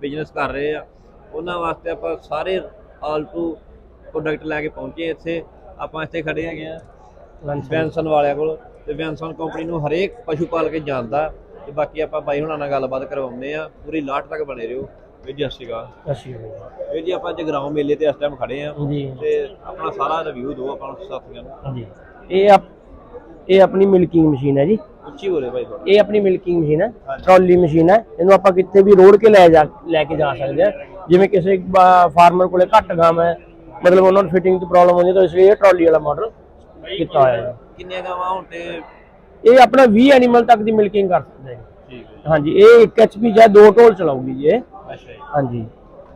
Business ਕਰ ਰਹੇ ਆ। ਉਹਨਾਂ ਵਾਸਤੇ ਆਪਾਂ ਸਾਰੇ ਆਲਟੂ ਪ੍ਰੋਡਕਟ ਲੈ ਕੇ ਪਹੁੰਚੇ ਇੱਥੇ। ਆਪਾਂ ਇੱਥੇ ਖੜੇ ਹੈਗੇ ਆ ਵੈਨਸਨ ਵਾਲਿਆਂ ਕੋਲ। ਤੇ ਵੈਨਸਨ ਕੰਪਨੀ ਨੂੰ ਹਰੇਕ ਪਸ਼ੂ ਪਾਲ ਕੇ ਜਾਣਦਾ। ਤੇ ਬਾਕੀ ਆਪਾਂ ਬਾਈ ਹੁਣਾਂ ਨਾਲ ਗੱਲਬਾਤ ਕਰਵਾਉਂਦੇ ਆ। ਪੂਰੀ ਲਾਟ ਤੱਕ ਬਣੇ ਰਹੋ। ਵੀਰ ਜੀ ਅੱਛੀ ਹੋਈ ਵੀਰ ਜੀ ਆਪਾਂ ਜਗਰਾਉਂ ਮੇਲੇ ਤੇ ਇਸ ਟਾਈਮ ਖੜੇ ਆ। ਤੇ ਆਪਣਾ ਸਾਰਾ ਰਿਵਿਊ ਦਿਓ ਆਪਾਂ ਨੂੰ ਸਾਥੀਆਂ ਨੂੰ। ਜੀ ਇਹ ਆਪਣੀ ਮਿਲਕਿੰਗ ਮਸ਼ੀਨ ਹੈ ਜੀ। ਉੱਚੀ ਬੋਲੇ ਭਾਈ ਥੋੜਾ ਇਹ ਆਪਣੀ ਮਿਲਕਿੰਗ ਮਸ਼ੀਨ ਹੈ ਟਰਾਲੀ ਮਸ਼ੀਨ ਹੈ। ਇਹਨੂੰ ਆਪਾਂ ਕਿਤੇ ਵੀ ਰੋਡ ਕੇ ਲੈ ਜਾ ਲੈ ਕੇ ਜਾ ਸਕਦੇ ਆ ਜਿਵੇਂ ਕਿਸੇ ਫਾਰਮਰ ਕੋਲੇ ਘੱਟ ਗਾਮ ਹੈ ਮਤਲਬ ਉਹਨਾਂ ਨੂੰ ਫਿਟਿੰਗ ਦੀ ਪ੍ਰੋਬਲਮ ਹੁੰਦੀ ਹੈ ਤਾਂ ਇਸ ਲਈ ਇਹ ਟਰਾਲੀ ਵਾਲਾ ਮਾਡਲ ਕੀਤਾ ਹੋਇਆ ਹੈ। ਕਿੰਨੀਆਂ ਗਾਵਾਂ ਹੁਣ ਤੇ? ਇਹ ਆਪਣਾ 20 ਐਨੀਮਲ ਤੱਕ ਦੀ ਮਿਲਕਿੰਗ ਕਰ ਸਕਦਾ ਹੈ। ਠੀਕ ਹੈ ਹਾਂਜੀ ਇਹ 1 ਐਚਪੀ ਜਾਂ ਦੋ ਢੋਲ ਚਲਾਊਗੀ ਜੀ ਇਹ। ਅੱਛਾ ਜੀ। ਹਾਂਜੀ।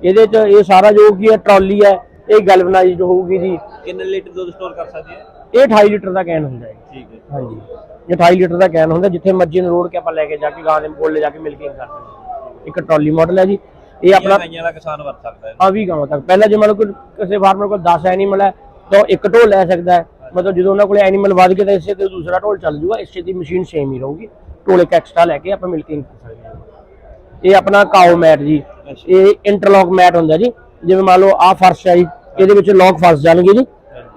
ਇਹਦੇ ਚ ਇਹ ਸਾਰਾ ਜੋ ਕੀ ਹੈ ਟਰਾਲੀ ਹੈ ਇਹ ਗੈਲਵਨਾਈਜ਼ਡ ਹੋਊਗੀ ਜੀ। ਕਿੰਨੇ ਲੀਟਰ ਦੁੱਧ ਸਟੋਰ ਕਰ ਸਕਦੀ ਹੈ? ਇਹ 28 ਲੀਟਰ ਦਾ ਕੈਨ ਹੁੰਦਾ ਹੈ। ਠੀਕ ਹੈ ਹਾਂਜੀ। 28 ਲੀਟਰ ਦਾ ਕੈਨ ਹੁੰਦਾ ਜਿੱਥੇ ਮਰਜ਼ੀ ਨੂੰ ਰੋਡ ਕੇ ਆਪਾਂ ਲੈ ਕੇ ਜਾ ਕੇ ਗਾਂ ਦੇ ਕੋਲ ਲੈ ਜਾ ਕੇ ਮਿਲਕਿੰਗ ਕਰ ਸਕਦੇ। ਇੱਕ ਟਰਾਲੀ ਮਾਡਲ ਹੈ ਜੀ। ਇਹ ਆਪਣਾ ਗਾਈਆਂ ਦਾ ਕਿਸਾਨ ਵਰਤ ਸਕਦਾ ਹੈ। ਆ ਵੀ ਗਾਵਾਂ ਤੱਕ। ਪਹਿਲਾਂ ਜੇ ਮੰਨ ਲਓ ਕੋਈ ਕਿਸੇ ਫਾਰਮਰ ਕੋਲ 10 ਐਨੀਮਲ ਹੈ ਤਾਂ ਇੱਕ ਢੋਲ ਲੈ ਸਕਦਾ ਹੈ। ਮਤਲਬ ਜਦੋਂ ਉਹਨਾਂ ਕੋਲੇ ਐਨੀਮਲ ਵੱਧ ਗਏ ਤਾਂ ਇਸੇ ਤੇ ਦੂਸਰਾ ਢੋਲ ਚੱਲ ਜੂਗਾ ਇਸੇ ਦੀ ਮਸ਼ੀਨ ਸੇਮ ਹੀ ਰਹੂਗੀ। ਢੋਲ ਇੱਕ ਐਕਸਟਰਾ ਲੈ ਕੇ ਆਪਾਂ ਮਿਲਕਿੰਗ ਕਰ ਸਕਦੇ ਹਾਂ। ਇਹ ਆਪਣਾ ਕਾਓ ਮੈਟ ਜੀ। ਇਹ ਇੰਟਰਲੌਕ ਮੈਟ ਹੁੰਦਾ ਜੀ। ਜਿਵੇਂ ਮੰਨ ਲਓ ਆ ਫਰਸ਼ ਹੈ ਜੀ ਇਹਦੇ ਵਿੱਚ ਲੌਕ ਫਸ ਜਾਣਗੇ ਜੀ।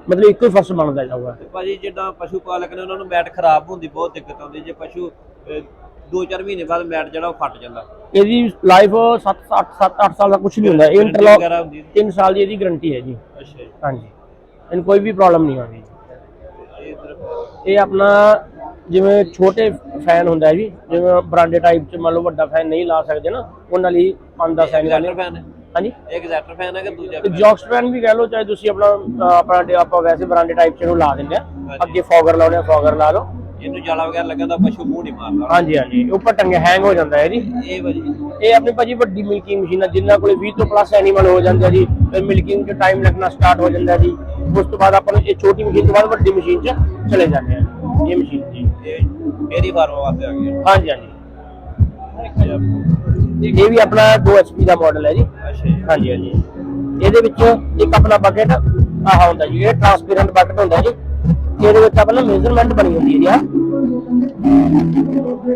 ਮਤਲਬ ਇੱਕੋ ਹੀ ਫਰਸ਼ ਬਣਦਾ ਜਾਊਗਾ ਤੇ ਭਾਜੀ ਜਿੱਦਾਂ ਪਸ਼ੂ ਪਾਲਕ ਨੇ ਉਹਨਾਂ ਨੂੰ ਮੈਟ ਖਰਾਬ ਹੁੰਦੀ ਬਹੁਤ ਦਿੱਕਤ ਆਉਂਦੀ। ਜੇ ਪਸ਼ੂ 2-4 ਮਹੀਨੇ ਬਾਅਦ ਮੈਟ ਜਿਹੜਾ ਉਹ ਫਟ ਜਾਂਦਾ। ਇਹਦੀ ਲਾਈਫ 7 8 7 8 ਸਾਲ ਦਾ ਕੁਝ ਨਹੀਂ ਹੁੰਦਾ। ਇਹ ਇੰਟਰਲੌਕ ਵਗੈਰਾ ਹੁੰਦੀ ਹੈ? 3 ਸਾਲ ਦੀ ਇਹਦੀ ਗਾਰੰਟੀ ਹੈ ਜੀ। ਅੱਛਾ ਜੀ। ਹਾਂਜੀ। ਇਹਨੂੰ ਕੋਈ ਵੀ ਪ੍ਰੋਬਲਮ ਨਹੀਂ ਆਉਂਦੀ। ਇਹ ਆਪਣਾ ਜਿਵੇਂ ਛੋਟੇ ਫੈਨ ਹੁੰਦਾ ਹੈ ਜੀ ਜਿਵੇਂ ਬਰਾਂਡੇ ਟਾਈਪ ਚ ਮੰਨ ਲਓ ਵੱਡਾ ਫੈਨ ਨਹੀਂ ਲਾ ਸਕਦੇ ਨਾ ਉਹਨਾਂ ਲਈ 5-10 ਫੈਨ ਐਗਜ਼ੈਕਟਰ ਫੈਨ ਹੈ। ਹਾਂਜੀ? ਇਹ ਐਗਜ਼ੈਕਟਰ ਫੈਨ ਹੈ ਕਿ ਦੂਜਾ ਜੌਕਸ ਫੈਨ ਵੀ ਕਹਿ ਲਓ ਚਾਹੇ ਤੁਸੀਂ ਆਪਣਾ ਆਪਣਾ ਆਪਾਂ ਵੈਸੇ ਬਰਾਂਡੇ ਟਾਈਪ ਚ ਇਹਨੂੰ ਲਾ ਦਿੰਦੇ ਆ। ਅੱਗੇ ਫੋਗਰ ਲਾਉਣੇ ਆ ਫੋਗਰ ਲਾ ਲਓ। ਇਹਨੂੰ ਜਾਲਾ ਵਗੈਰਾ ਲੱਗਾ ਤਾਂ ਪਸ਼ੂ ਮੂੰਹ ਨਹੀਂ ਮਾਰਦਾ ਹਾਂਜੀ ਹਾਂਜੀ। ਉੱਪਰ ਟੰਗੇ ਹੈਂਗ ਹੋ ਜਾਂਦਾ ਹੈ ਜੀ। ਇਹ ਭਾਜੀ। ਇਹ ਆਪਣੀ ਭਾਜੀ ਵੱਡੀ ਮਿਲਕਿੰਗ ਮਸ਼ੀਨ ਹੈ ਜਿਨ੍ਹਾਂ ਕੋਲੇ 20 ਤੋਂ ਪਲੱਸ ਐਨੀਮਲ ਹੋ ਜਾਂਦੇ ਆ ਜੀ। ਫਿਰ ਮਿਲਕਿੰਗ 'ਚ ਟਾਈਮ ਲੱਗਣਾ ਸਟਾਰਟ ਹੋ ਜਾਂਦਾ ਜੀ। ਉਸ ਤੋਂ ਬਾਅਦ ਆਪਾਂ ਇਹ ਛੋਟੀ ਮਸ਼ੀਨ ਤੋਂ ਬਾਅਦ ਵੱਡੀ ਮਸ਼ੀਨ 'ਚ ਚਲੇ ਜਾਂਦੇ ਆ। ਇਹ ਮਸ਼ੀਨ ਜੀ। ਇਹ ਡੇਰੀ ਫਾਰਮ ਵਾਸਤੇ ਆ ਗਿਆ ਹਾਂਜੀ ਹਾਂਜੀ। ਇਹ ਵੀ ਆਪਣਾ 2 HP ਦਾ ਮਾਡਲ ਹੈ ਜੀ। ਹਾਂਜੀ ਹਾਂਜੀ। ਇਹਦੇ ਵਿੱਚ ਇੱਕ ਆਪਣਾ ਬਕਟ ਆਹ ਹੁੰਦਾ ਜੀ ਇਹ ਟ੍ਰਾਂਸਪੇਰੈਂਟ ਬਕਟ ਹੁੰਦਾ ਜੀ। ਇਹਦੇ ਵਿੱਚ ਆਪਣਾ ਮੇਜ਼ਰਮੈਂਟ ਬਣੀ ਹੁੰਦੀ ਹੈ ਜੀ ਆਹ।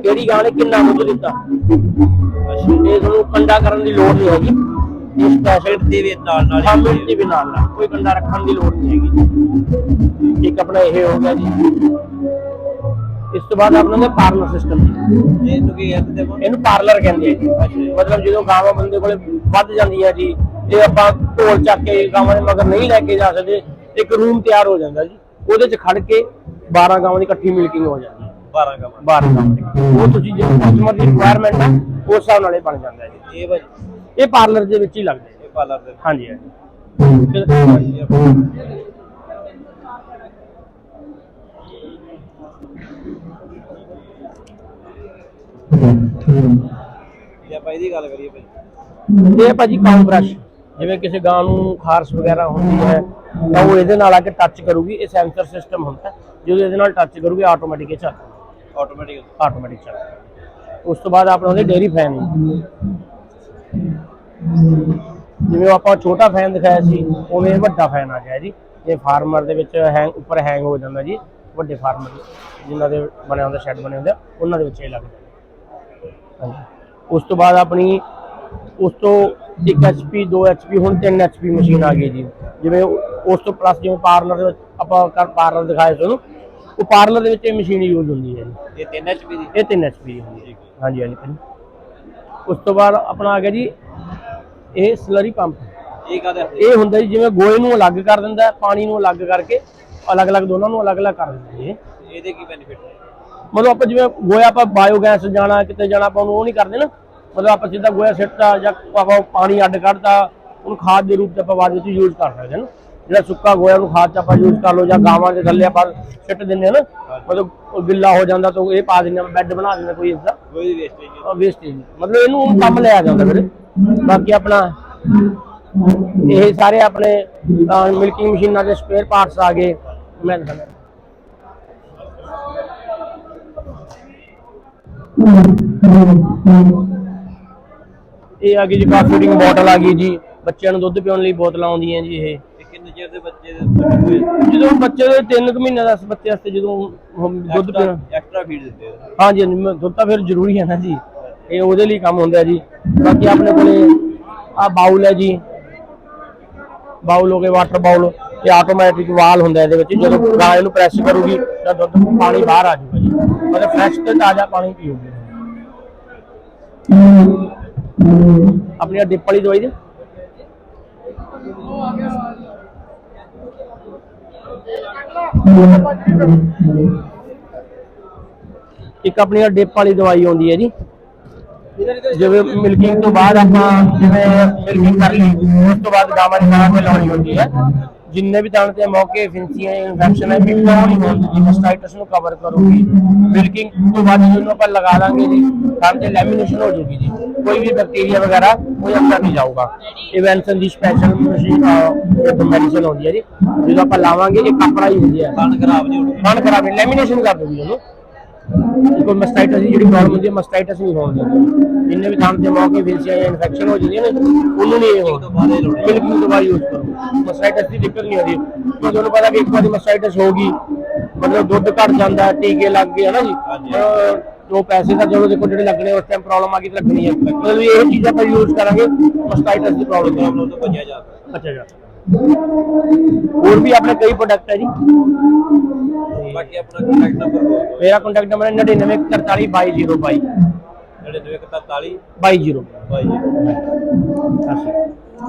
ਕਿਹੜੀ ਗਾਂ ਨੇ ਕਿੰਨਾ ਦੁੱਧ ਦਿੱਤਾ। ਅੱਛਾ। ਇਹ ਤੁਹਾਨੂੰ ਕੰਡਾ ਕਰਨ ਦੀ ਲੋੜ ਨਹੀਂ ਹੈਗੀ। ਇਹ ਸਪੈਸ਼ਲ ਦੀ ਵੀ ਨਾਲ ਨਾਲ ਹੀ ਹਾਂ ਮਿਰਚੀ ਵੀ ਨਾਲ ਨਾਲ। ਕੋਈ ਕੰਡਾ ਰੱਖਣ ਦੀ ਲੋੜ ਨਹੀਂ ਹੈਗੀ। ਇੱਕ ਆਪਣਾ ਇਹ ਹੋ ਗਿਆ ਜੀ। ਇਸ ਤੋਂ ਬਾਅਦ ਆਪਣਾ ਹੁੰਦਾ ਪਾਰਲਰ ਸਿਸਟਮ ਜੀ ਇਹਨੂੰ ਕੀ ਕਹਿੰਦੇ ਦੇ ਇਹਨੂੰ ਪਾਰਲਰ ਕਹਿੰਦੇ ਆ ਜੀ। ਮਤਲਬ ਜਦੋਂ ਗਾਵਾਂ ਬੰਦੇ ਕੋਲੇ ਵੱਧ ਜਾਂਦੀਆਂ ਜੀ ਇਹ ਆਪਾਂ ਢੋਲ ਚੱਕ ਕੇ ਗਾਵਾਂ ਦੇ ਮਗਰ ਨਹੀਂ ਲੈ ਕੇ ਜਾ ਸਕਦੇ ਇੱਕ ਰੂਮ ਤਿਆਰ ਹੋ ਜਾਂਦਾ ਜੀ। ਉਹਦੇ 'ਚ ਖੜ ਕੇ 12 ਗਾਵਾਂ ਦੀ ਇਕੱਠੀ ਮਿਲਕਿੰਗ ਹੋ ਜਾਂਦੀ ਹੈ। 12 ਕਮਾ 12 ਗਾਵਾਂ ਦੀ। ਉਹ ਤੁਸੀਂ ਜੇ ਕਸਟਮਰ ਦੀ ਰਿਕੁਆਇਰਮੈਂਟ ਹੈ ਉਸ ਹਿਸਾਬ ਨਾਲ ਇਹ ਬਣ ਜਾਂਦਾ ਹੈ ਜੀ। ਇਹ ਭਾਜੀ? ਇਹ ਪਾਰਲਰ ਦੇ ਵਿੱਚ ਹੀ ਲੱਗਦੇ ਆ ਇਹ ਪਾਰਲਰ ਦੇ ਹਾਂਜੀ ਹਾਂਜੀ। ਜੇ ਆਪਾਂ ਇਹਦੀ ਗੱਲ ਕਰੀਏ ਭਾਜੀ ਇਹ ਭਾਜੀ ਕਾਊ ਬ੍ਰਸ਼ ਜਿਵੇਂ ਕਿਸੇ ਗਾਂ ਨੂੰ ਖਾਰਸ਼ ਵਗੈਰਾ ਹੁੰਦੀ ਹੈ ਤਾਂ ਉਹ ਇਹਦੇ ਨਾਲ ਆ ਕੇ ਟੱਚ ਕਰੂਗੀ ਇਹ ਸੈਂਸਰ ਸਿਸਟਮ ਹੁੰਦਾ। ਜਦੋਂ ਇਹਦੇ ਨਾਲ ਟੱਚ ਕਰੂਗੀ ਆਟੋਮੈਟਿਕ ਇਹ ਚੱਲ ਆਟੋਮੈਟਿਕ ਆਟੋਮੈਟਿਕ ਚੱਲ ਉਸ ਤੋਂ ਬਾਅਦ ਆਪਣਾ ਉਹਦੇ ਡੇਰੀ ਫੈਨ ਜਿਵੇਂ ਆਪਾਂ ਛੋਟਾ ਫੈਨ ਦਿਖਾਇਆ ਸੀ ਉਵੇਂ ਵੱਡਾ ਫੈਨ ਆ ਗਿਆ ਜੀ। ਇਹ ਫਾਰਮਰ ਦੇ ਵਿੱਚ ਹੈਂਗ ਉੱਪਰ ਹੈਂਗ ਹੋ ਜਾਂਦਾ ਜੀ ਵੱਡੇ ਫਾਰਮਰ ਜਿਨ੍ਹਾਂ ਦੇ ਬਣਿਆ ਹੁੰਦਾ ਸ਼ੈੱਡ ਬਣੇ ਹੁੰਦੇ ਉਹਨਾਂ ਦੇ ਵਿੱਚ ਇਹ ਲੱਗ ਜਾਂਦਾ। ਹਾਂਜੀ ਉਸ ਤੋਂ ਬਾਅਦ ਆਪਣੀ ਉਸ ਤੋਂ 1 HP 2 HP ਹੁਣ 3 HP ਮਸ਼ੀਨ ਆ ਗਈ ਜੀ। ਜਿਵੇਂ ਉਸ ਤੋਂ ਪਲੱਸ ਜਿਵੇਂ ਪਾਰਲਰ ਦੇ ਵਿੱਚ ਆਪਾਂ ਕਰ ਪਾਰਲਰ ਦਿਖਾਏ ਸੀ ਉਹਨੂੰ ਉਹ ਪਾਰਲਰ ਦੇ ਵਿੱਚ ਇਹ ਮਸ਼ੀਨ ਯੂਜ਼ ਹੁੰਦੀ ਹੈ ਜੀ। ਇਹ 3 HP ਦੀ? ਇਹ 3 HP ਦੀ ਹੁੰਦੀ ਹੈ। ਹਾਂਜੀ ਹਾਂਜੀ। ਉਸ ਤੋਂ ਬਾਅਦ ਆਪਣਾ ਆ ਗਿਆ ਜੀ ਇਹ ਸਲਰੀ ਪੰਪ ਇਹ ਕਾਹਦਾ ਇਹ ਹੁੰਦਾ ਜੀ ਜਿਵੇਂ ਗੋਏ ਨੂੰ ਅਲੱਗ ਕਰ ਦਿੰਦਾ ਪਾਣੀ ਨੂੰ ਅਲੱਗ ਕਰਕੇ ਅਲੱਗ-ਅਲੱਗ ਦੋਨਾਂ ਨੂੰ ਅਲੱਗ-ਅਲੱਗ ਕਰ ਦਿੰਦਾ ਜੀ ਇਹ। ਇਹਦੇ ਕੀ ਬੈਨੀਫਿਟ ਹੈ ਮਤਲਬ ਆਪਾਂ ਜਿਵੇਂ ਗੋਇਆ ਆਪਾਂ ਬਾਇਓਗੈਸ ਜਾਣਾ ਕਿਤੇ ਜਾਣਾ ਆਪਾਂ ਉਹਨੂੰ ਉਹ ਨਹੀਂ ਕਰਦੇ ਨਾ। ਮਤਲਬ ਆਪਾਂ ਸਿੱਧਾ ਗੋਇਆ ਸਿੱਟਤਾ ਜਾਂ ਆਪਾਂ ਪਾਣੀ ਅੱਡ ਕੱਢਤਾ ਉਹਨੂੰ ਖਾਦ ਦੇ ਰੂਪ ਚ ਆਪਾਂ ਬਾਅਦ ਵਿੱਚ ਯੂਜ਼ ਕਰ ਸਕਦੇ ਹਾਂ ਨਾ। ਜਿਹੜਾ ਸੁੱਕਾ ਗੋਇਆ ਨੂੰ ਖਾਦ ਚ ਆਪਾਂ ਯੂਜ਼ ਕਰ ਲਓ ਜਾਂ ਗਾਵਾਂ ਦੇ ਥੱਲੇ ਆਪਾਂ ਸਿੱਟ ਦਿੰਦੇ ਹਾਂ ਨਾ। ਮਤਲਬ ਗਿੱਲਾ ਹੋ ਜਾਂਦਾ ਤਾਂ ਇਹ ਪਾ ਦਿੰਦੇ ਆ ਬੈੱਡ ਬਣਾ ਦਿੰਦੇ ਕੋਈ ਇਸਦਾ। ਕੋਈ ਵੇਸਟੇਜ ਨਹੀਂ। ਵੇਸਟੇਜ ਮਤਲਬ ਇਹਨੂੰ ਕੰਮ ਲਿਆ ਜਾਂਦਾ ਵੀਰੇ। ਬਾਕੀ ਆਪਣਾ ਇਹ ਸਾਰੇ ਆਪਣੇ ਮਿਲਕਿੰਗ ਮਸ਼ੀਨਾਂ ਦੇ ਸਪੇਅਰ ਪਾਰਟਸ ਆ ਗਏ। ਮੈਂ ਦਿਖਾਉਂਦਾ ਇਹ ਆ ਗਈ ਜੀ ਕਾਫੀ ਫੀਡਿੰਗ ਬੋਟਲ ਆ ਗਈ ਜੀ। ਬੱਚਿਆਂ ਨੂੰ ਦੁੱਧ ਪਿਉਣ ਲਈ ਬੋਤਲਾਂ ਆਉਂਦੀਆਂ ਜੀ ਇਹ। ਕਿੰਨੇ ਚਿਰ ਦੇ ਬੱਚੇ ਦੇ ਜਦੋਂ ਬੱਚੇ ਦੇ 3 ਕੁ ਮਹੀਨੇ ਦਾ ਬੱਚੇ ਵਾਸਤੇ ਜਦੋਂ ਦੁੱਧ ਪੀਣਾ ਐਕਸਟਰਾ ਫੀਡ ਦਿੰਦੇ ਹਾਂਜੀ ਮੈਂ- ਦੁੱਧ ਤਾਂ ਫਿਰ ਜ਼ਰੂਰੀ ਹੈ ਨਾ ਜੀ। ਇਹ ਉਹਦੇ ਲਈ ਕੰਮ ਹੁੰਦਾ ਜੀ। ਬਾਕੀ ਆਪਣੇ ਕੋਲੇ ਆ ਬਾਉਲ ਹੈ ਜੀ। ਬਾਉਲ ਹੋ ਗਏ ਵਾਟਰ ਬਾਉਲ ਇਹ ਆਟੋਮੈਟਿਕ ਵਾਲ ਹੁੰਦਾ ਇਹਦੇ ਵਿੱਚ, ਜਦੋਂ ਗਾਂ ਇਹਨੂੰ ਪ੍ਰੈਸ ਕਰੂਗੀ ਤਾਂ ਦੁੱਧ ਪਾਣੀ ਬਾਹਰ ਆ ਜਾਊਗਾ ਜੀ। ਮਤਲਬ ਫਰੈਸ਼ ਤੇ ਤਾਜ਼ਾ ਪਾਣੀ ਪੀਓਗੇ। ਆਪਣੀ ਡਿਪ ਵਾਲੀ ਦਵਾਈ ਦੇ? ਇੱਕ ਆਪਣੀ ਡਿਪ ਵਾਲੀ ਦਵਾਈ ਆਉਂਦੀ ਹੈ ਜੀ। ਜਿਵੇਂ ਮਿਲਕਿੰਗ ਤੋਂ ਬਾਅਦ ਆਪਾਂ ਜਿਵੇਂ ਮਿਲਕਿੰਗ ਕਰ ਲਈ, ਉਸ ਤੋਂ ਬਾਅਦ ਗਾਵਾਂ ਦੀ ਗਾਂ ਤੇ ਲਾਉਣੀ ਹੁੰਦੀ ਹੈ। ਜਿੰਨੇ ਵੀ ਦਾਣੇ ਤੇ ਮੌਕੇ ਫਿੰਸੀਆਂ ਇਨਫੈਕਸ਼ਨ ਹੈ ਮਿੱਟਾ ਨਹੀਂ ਜੀ ਮਸਟਾਈਟਸ ਨੂੰ ਕਵਰ ਕਰੂਗੀ। ਮਿਲਕਿੰਗ ਤੋਂ ਬਾਅਦ ਜਿਹਨੂੰ ਆਪਾਂ ਲਗਾ ਦਾਂਗੇ ਜੀ ਤਾਂ ਤੇ ਲੈਮੀਨੇਸ਼ਨ ਹੋ ਜੂਗੀ ਜੀ। ਕੋਈ ਵੀ ਬੈਕਟੀਰੀਆ ਵਗੈਰਾ ਕੋਈ ਅੰਦਰ ਨਹੀਂ ਜਾਊਗਾ। ਇਹ ਵੈਂਸਨ ਦੀ ਸਪੈਸ਼ਲ ਮਸ਼ੀਨ ਮੈਡੀਸਨ ਹੁੰਦੀ ਹੈ ਜੀ। ਜਦੋਂ ਆਪਾਂ ਲਾਵਾਂਗੇ ਇਹ ਕੱਪੜਾ ਹੀ ਹੁੰਦੀ ਹੈ। ਕਣ ਖਰਾਬ ਨਹੀਂ ਹੋਣੀ। ਮਨ ਖਰਾਬ ਲੈਮੀਨੇਸ਼ਨ ਕਰ ਦੂਗੀ ਉਹਨੂੰ। ਕੋਈ ਮਸਟਾਈਟਸ ਦੀ ਜਿਹੜੀ ਪ੍ਰੋਬਲਮ ਹੁੰਦੀ ਹੈ ਮਸਟਾਈਟਸ ਨਹੀਂ ਹੋਣ ਦਿੰਦੀ। ਜਿੰਨੇ ਵੀ ਥਾਂ ਤੇ ਮੌਕੇ ਫਿਲਸੀਆਂ ਜਾਂ ਇਨਫੈਕਸ਼ਨ ਹੋ ਜਾਂਦੀਆਂ ਨੇ ਉਹਨੂੰ ਨਹੀਂ ਲਾਉਣੀ। ਬਿਲਕੁਲ ਦਵਾਈ ਯੂਜ਼ ਕਰੋ। ਮਸਟਾਈਟਸ ਦੀ ਦਿੱਕਤ ਨਹੀਂ ਆਉਂਦੀ। ਕਿਉਂਕਿ ਤੁਹਾਨੂੰ ਪਤਾ ਕਿ ਇੱਕ ਵਾਰੀ ਮਸਟਾਈਟਸ ਹੋ ਗਈ ਮਤਲਬ ਦੁੱਧ ਘਟ ਜਾਂਦਾ ਹੈ, ਟੀਕੇ ਲੱਗ ਗਏ ਹਨਾ ਜੀ? ਜੋ ਪੈਸੇ ਦਾ ਜਦੋਂ ਦੇਖੋ ਜਿਹੜੇ ਲੱਗਣੇ ਉਸ ਟਾਈਮ ਪ੍ਰੋਬਲਮ ਆ ਗਈ ਤਾਂ ਲੱਗਣੀ ਹੈ ਮਤਲਬ ਇਹ ਚੀਜ਼ਾਂ ਆਪਾਂ ਯੂਜ਼ ਕਰਾਂਗੇ ਮਸਟਾਈਟਸ ਦੀ ਪ੍ਰੋਬਲਮ ਤੋਂ ਬਚਿਆ ਜਾ ਸਕਦਾ। ਅੱਛਾ ਜੀ ਹੋਰ ਵੀ ਆਪਣੇ ਕਈ ਪ੍ਰੋਡਕਟ ਹੈ ਜੀ। ਬਾਕੀ ਆਪਣਾ ਕੰਟੈਕਟ ਨੰਬਰ ਬੋਲ ਮੇਰਾ ਕੰਟੈਕਟ ਨੰਬਰ ਹੈ 9943222022 9941 22 ਬਾਈ। ਜੀ। ਅੱਛਾ